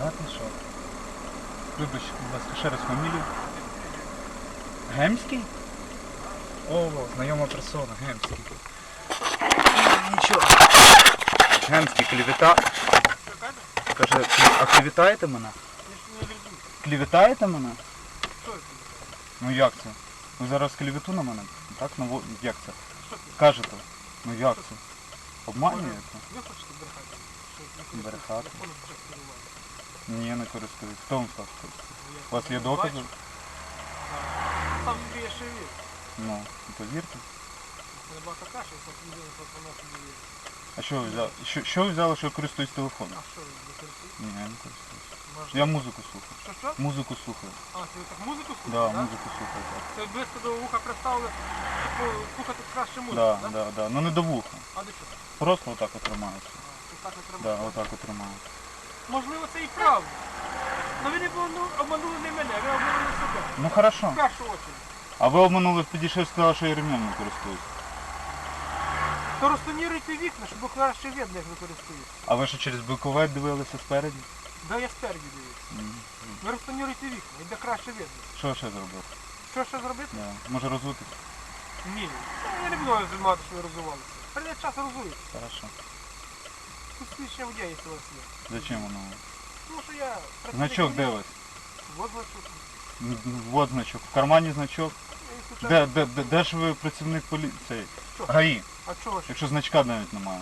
Да, ти що? Вибач, будь ласка, ще раз фамілію. Гемський? О, знайома персона, Гемський. Нічого. Гемський клівета. Каже, а клівітаєте мене? Клівітаєте мене? Ну як це? Ви зараз клевету на мене? Так? Ну як це? Кажете? Ну як це? Обманюєте? Ви хочете брехати? Брехати? Ні, не користуюсь. Хто вам сказав? У вас є не докази? Так. Сам собі я ще вірю. Ну, повірте. Це краще, як людина пропонує собі вірити. А що ви взяли? Що, що ви взяли, що користуюсь телефоном? А що ви не користуєтесь? Ні, я не користуюсь. Може, Я музику слухаю. Що, що? Музику слухаю. А, це ви так музику Да, слухаєте, да? музику слухаю, так. Це близько до вуха представили, типу, слухати краще музику, Да, да? да, да. Ну не до вуха. А до чого? Просто отак от тримаюся. А, так не треба. Да, отак от. Можливо, це і правда. Ну ви не обману- обманули не мене, ви обманули себе. Ну хорошо. В першу очередь. А ви обманули, підійшли і сказали, що я ремнем не користуюсь. То розтоніруйте вікна, щоб краще видно, як ви користуєтесь. А ви що через бокове дивилися спереді? Да я спереді дивлюся. Ви розтоніруйте вікна, і де краще видно. Що ще зробити? Що ще зробити? Да. Може розутись? Ні. Я не буду займатися, що ви розвивалися. Прийде час розується. Хорошо. Свідчення водія, якщо у вас є. Зачем воно? Тому що я... Значок де поліції. ось? Вот значок. Вот значок. В кармані значок. Я случайно- Де, де, де, де ж ви працівник поліції? Що? ГАІ. А чого ж? Якщо значка навіть немає.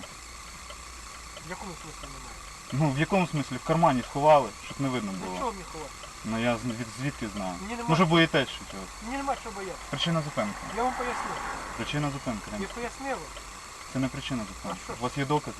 В якому смислі немає? Ну в якому смислі? В кармані сховали, щоб не видно Для було. чого мені ховати? Ну я з- від звідки знаю. Мені нема, Може боїтесь що чогось. мені нема чого боятися. Причина зупинки. Я вам пояснив. Причина зупинки. Я пояснив вам. Це не причина А зупинки. що? У вас є докази.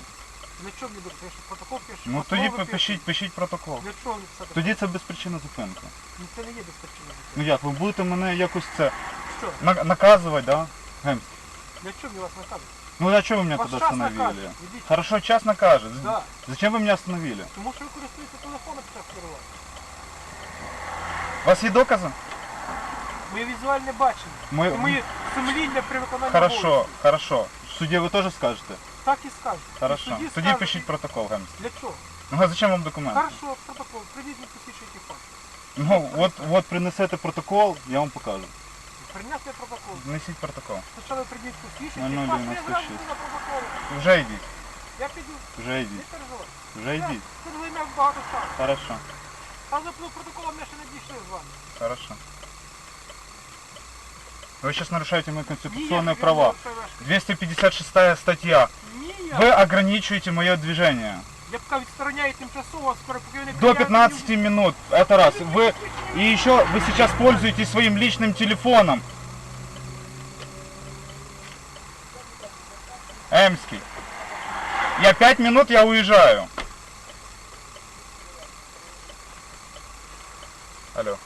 Для чого мені дописати? Я що протокол пишу? Ну постанову тоді пишу? пишіть, пишіть протокол. Для чого мені писати? Тоді це безпричинна зупинка. Ну це не є безпричинна Ну зупинка. як, ви будете мене якось це Що? на- наказувати, да? Гемський? Для чого мені вас наказувати? Ну а что вы меня Вас туда час остановили? накажуть. Ідіть. Хорошо, час накажет. Да. Зачем вы меня остановили? Тому що ви користуєтеся телефоном під час керування. У вас есть доказы? Моє візуальне бачення. Ми- І моє сумління при виконанні Хорошо, обов'язків. хорошо. В суде вы тоже скажете? Так і скажуть. Хорошо. судді Тоді скажуть, пишіть протокол, Гемський. Для чого? Ну а зачем вам документы? Хорошо, протокол. Прийдіть мені посвідчуйте факт. Ну, вот, вот принесете протокол, я вам покажу. Принесли протокол. Несіть протокол. Спочатку прийдіть посвідчуйте Ну, ну, факт, я 96. зразу на протокол. Вже йдіть, Я піду, вже не йдіть, переживай. вже йдіть. Тут займе багато часу. Хорошо, Але про протоколом ми ще не дійшли з вами. хорошо. Вы сейчас нарушаете мои Ні, я конституционные не права. нарушаю ваші. 256 статья. Ні, я. Вы ограничиваете мое движение. Я поки відстороняю тимчасово, скоро поки ви не До прийняли 15 минут. Это раз. Вы и еще вы сейчас пользуетесь своим личным телефоном. Эмский. Я 5 минут, я уезжаю. Алло.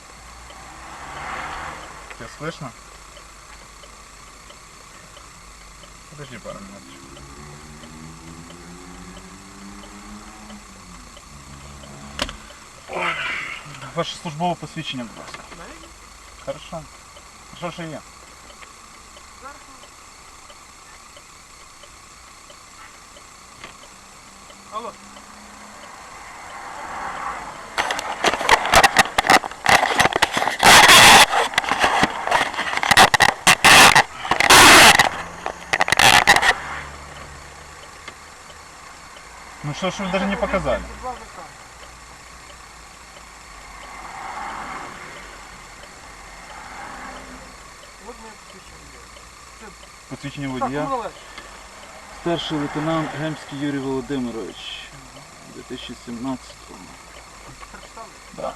Тебя слышно? Подожди пару минут. Ваше службове посвідчення, будь ласка. Знаєте? Хорошо. Що ж є? Ну что ж вы даже не показали? Вот моє посвідчення. Водія. ну, Старший лейтенант Гемський Юрій Володимирович. 2017 прочитали? Да.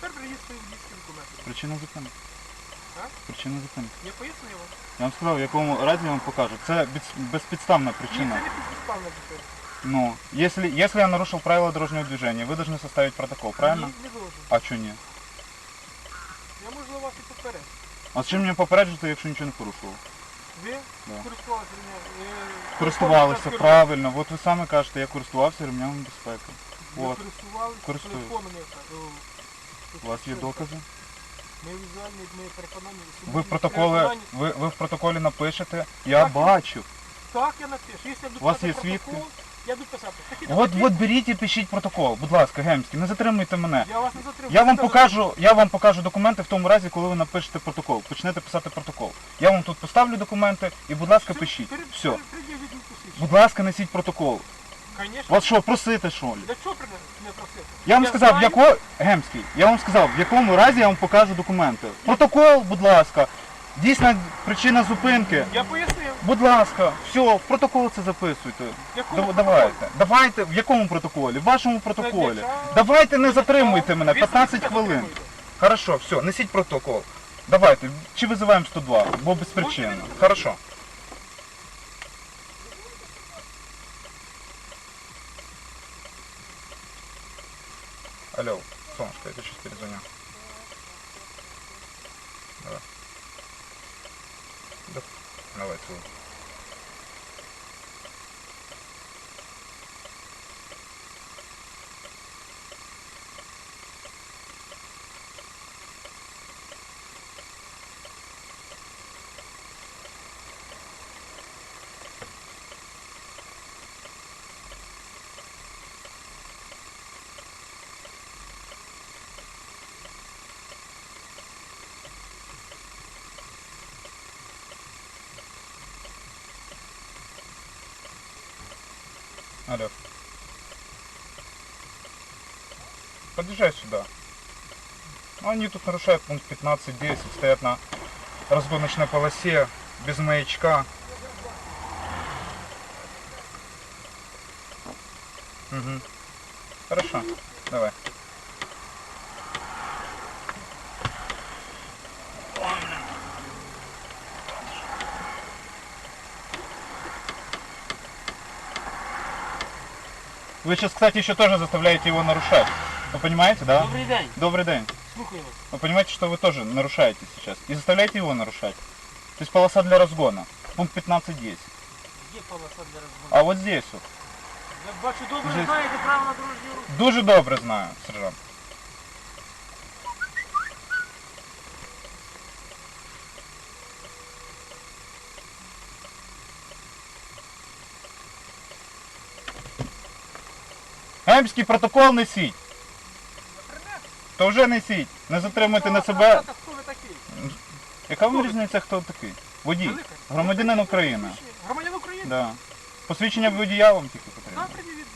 Тепер приїзд свої водійські документи. Причина зупинки. Причина зупинки. Я пояснюю вам. Я вам сказав, в якому разі я вам покажу. Це без- безпідставна Ні, це причина. не підставна дитина. Ну, если, если я нарушил правила дорожного движения, вы должны составить протокол, правильно? Ні, не должен. А что ні? Я можу вас і попередити. А з чим мені попереджувати, якщо нічого не порушував? Ви Да. користувалися ремнем? е, Користувалися, користувалися правильно. От ви саме кажете, я користувався ремнями безпеки. Ви От. користувалися ну, У вас є докази? Ми візуальні, ми переконані. Ви в протоколі, переконані. ви, ви в протоколі напишете, я Так. бачу. Так, я напишу. Якщо я буду У вас писати є протокол, свідки? Я йду писати. Такі От, от беріть і пишіть протокол, будь ласка, Гемський, не затримуйте мене. Я вас не затримую. Я вам Це покажу, я вам покажу документи в тому разі, коли ви напишете протокол. Почнете писати протокол. Я вам тут поставлю документи і, будь ласка, Все, пишіть. перед- Все. перед- пред'явіть мені посвідчення. Будь ласка, несіть протокол. Конечно. Вас що, просити, що ли? Для чого при- не просити? Я вам сказав, в яко... Гемський, я вам сказав, в якому разі я вам покажу документи. Протокол, будь ласка. Дійсна причина зупинки. Я пояснив. Будь ласка, все, в протокол це записуйте. Якому Дав-? Давайте. Давайте, в якому протоколі? В вашому протоколі. Чого? Давайте не затримуйте мене, 15 хвилин. Хорошо, все, несіть протокол. Давайте, чи визиваємо 102, бо без причини. Хорошо. Солнышко, тебе сейчас перезвоню. Давай. Да. Давай, целую. Алло. Подъезжай сюда. Ну, Они тут нарушают пункт 15.10, стоят на разгоночной полосе, без маячка. Угу. Хорошо, давай. Вы сейчас, кстати, еще тоже заставляете его нарушать. Вы понимаете, да? Добрий день. Добрый день. Слухаю вас. Вы понимаете, что вы тоже нарушаете сейчас. И заставляете его нарушать. То есть полоса для разгона. Пункт 15.10. Є полоса для розгону. А вот здесь вот. Я бачу, добре Здесь. знаєте правила дорожнього руху. Дуже добре знаю, сержант. Емський протокол несіть. То вже несіть. Не затримуйте на себе. Хто ви такий? Яка вам різниця, хто такий? Водій. Громадянин України. Громадян України? Да. Посвідчення водія вам тільки потрібно.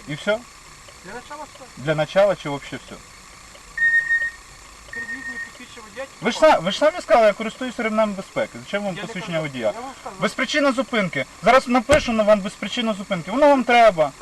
І все? Для начала що? Для начала чи взагалі все? Ви ж, са- ви ж самі сказали, я користуюся ремнем безпеки. Зачем вам Я не посвідчення казав. водія? Я вам сказав. Зупинки. Зараз напишу на вам безпричинну зупинки. Воно вам треба.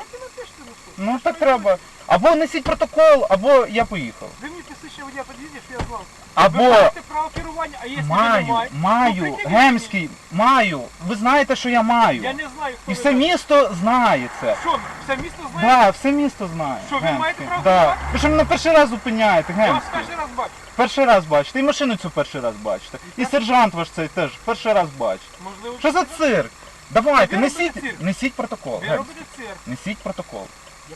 Ну Я так треба. Або несіть протокол, або я поїхав. Ви мені посвідчення водія під'їдете, що я знав. Або Ви маєте право керування, а не маю, маєте, маю, Гемський, маю. Ви знаєте, що я мені. маю. Я не знаю, хто І ви все такі. місто знає це. Що, все місто знає? Да, все місто знає. Що, ви Гемський. маєте право да. керувати? Ви що мене перший раз зупиняєте, Я вас Гемський. перший раз бачу. Перший раз бачите, і машину цю перший раз бачите. І сержант ваш цей теж перший раз бачить. Можливо, Що за цирк? Давайте, Ви робите несіть, цирк. несіть протокол. Ви Гемський. робите цирк. Несіть протокол.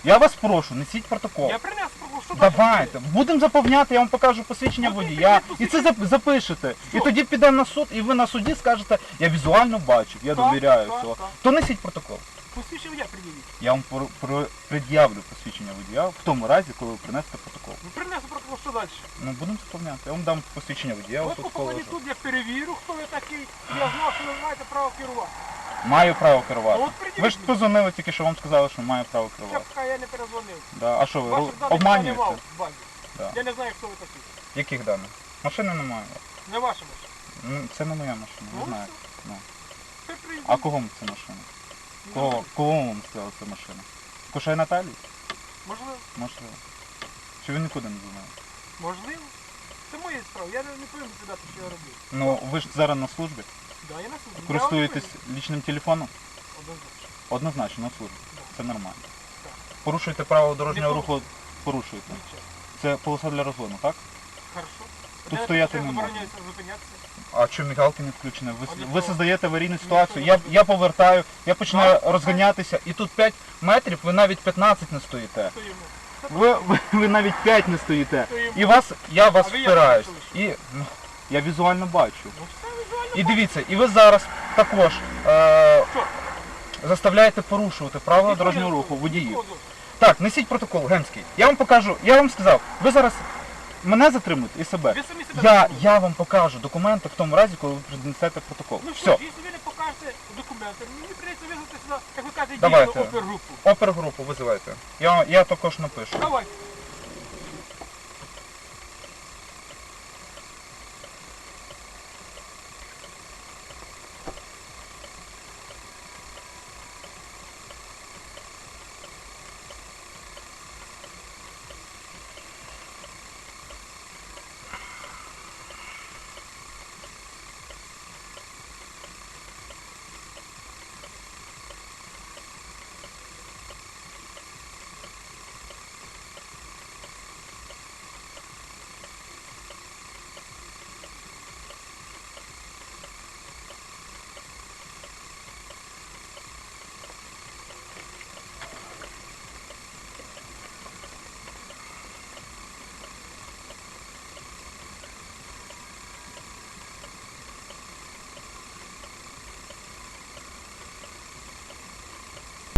Я вас прошу, несіть протокол. Я принес протокол, Давайте, будемо заповняти, я вам покажу посвідчення Ну, ти водія. І це зап- запишете. І Що? тоді підемо на суд, і ви на суді скажете, я візуально бачив, я Так, довіряю так, цього. так. То несіть протокол. Посвідчення водія пред'явіть. Я вам про, про- пред'явлю посвідчення водія в тому разі, коли ви принесете протокол. Ну принесу протокол, що далі? Ну будемо заповняти. Я вам дам посвідчення водія, От ось тут покладі положу. тут я перевірю, хто ви такий. Я знав, що ви маєте право керувати. Маю право керувати. Ну, от Ви ж мені. позвонили тільки, що вам сказали, що маю право Я керувати. поки я не перезвонив. Да. А що ви Ваших ру- даних обманюєте? в базі. Да. Я не знаю, хто ви такий. Яких даних? Машини немає. Не ваша машина. Ну, Це не моя машина, Ну, все. Ну. Ви приїдете. А кого це машина? Кого, кого вам сказали це машина? Кушай Наталії? Можливо. Можливо. Чи ви нікуди не знаєте? Можливо. Це моя справа. Я не, не повинен сказати, що я роблю. Ну ви ж зараз на службі. Да, я на службі. Користуєтесь лічним телефоном? Однозначно. Однозначно на службі. Да. Це нормально. Так. Порушуєте право дорожнього Не руху, порушуєте. Нічого. Це полоса для розгону, так? Хорошо. Тут стояти це не можна. забороняється зупинятися? А що мігалки не включені? Ви, А для ви чого? создаєте аварійну ситуацію. Я, я повертаю, я починаю розганятися, і тут 5 метрів, ви навіть 15 не стоїте. Стоїмо. Ви, ви, ви навіть 5 не стоїте. І вас, я вас А ви як впираюсь. бачили, І ну, я візуально бачу. Ну все. І дивіться, і ви зараз також е, заставляєте порушувати правила дорожнього руху водіїв. Так, несіть протокол, Гемський. Я вам покажу, я вам сказав, ви зараз мене затримуєте і себе. Ви самі себе Я, затримуєте. я вам покажу документи в тому разі, коли ви принесете протокол. Ну що, Все, якщо ви не покажете документи, мені прийдеться визвати сюди, як ви кажете, Давайте. дійсно опергрупу. опергрупу визивайте. Я, я також напишу. Давайте.